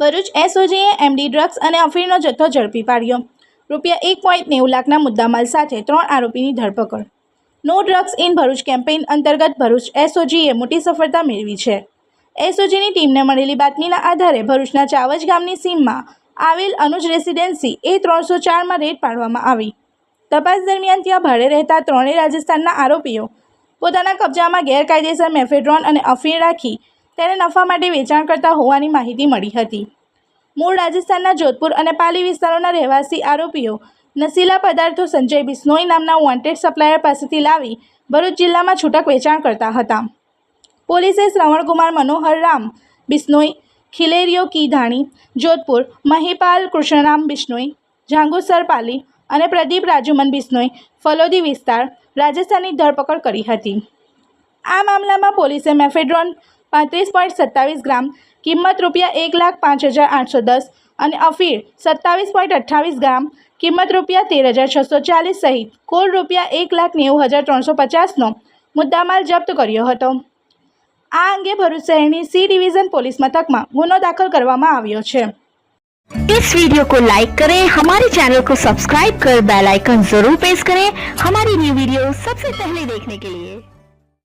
Bharuch એસઓજીએ MD drugs અને અફીણનો જથ્થો ઝડપી પાડ્યો. રૂપિયા એક પોઈન્ટ નેવું લાખના મુદ્દામાલ સાથે ત્રણ આરોપીની ધરપકડ. No drugs in Bharuch campaign અંતર્ગત ભરૂચ એસઓજીએ મોટી સફળતા મેળવી છે. એસઓજીની ટીમને મળેલી બાતમીના આધારે ભરૂચના ચાવજ ગામની સીમમાં આવેલ અનુજ રેસિડેન્સી એ ત્રણસો ચારમાં રેડ પાડવામાં આવી. તપાસ દરમિયાન ત્યાં ભાડે રહેતા ત્રણેય રાજસ્થાનના આરોપીઓ પોતાના કબજામાં ગેરકાયદેસર મેફેડ્રોન અને અફીણ રાખી તેને નફા માટે વેચાણ કરતા હોવાની માહિતી મળી હતી. મૂળ રાજસ્થાનના જોધપુર અને પાલી વિસ્તારોના રહેવાસી આરોપીઓ નશીલા પદાર્થો સંજય બિસ્નોઈ નામના વોન્ટેડ સપ્લાયર પાસેથી લાવી ભરૂચ જિલ્લામાં છૂટક વેચાણ કરતા હતા. પોલીસે શ્રવણકુમાર મનોહર રામ, બિસ્નોઈ ખિલેરિયો કીધાણી, જોધપુર, મહિપાલ કૃષ્ણરામ બિશ્નોઈ જાંગુસર પાલી અને પ્રદીપ રાજુમન બિશ્નોઈ ફલોદી વિસ્તાર રાજસ્થાનની ધરપકડ કરી હતી. આ મામલામાં પોલીસે મેફેડ્રોન પાંત્રીસ પોઈન્ટ સત્તાવીસ ગ્રામ કિંમત રૂપિયા એક લાખ પાંચ હજાર આઠસો દસ અને અફીણ સત્તાવીસ પોઈન્ટ અઠ્ઠાવીસ ગ્રામ કિંમત રૂપિયા તેર હજાર છસો ચાલીસ સહિત કુલ રૂપિયા એક લાખ નેવું હજાર ત્રણસો પચાસનો મુદ્દામાલ જપ્ત કર્યો હતો આ અંગે ભરૂચ શહેરની સી ડિવિઝન પોલીસ મથકમાં ગુનો દાખલ કરવામાં આવ્યો છે इस वीडियो को लाइक करें हमारे चैनल को सब्सक्राइब कर बेल आइकन जरूर प्रेस करें हमारी न्यू वीडियो सबसे पहले देखने के लिए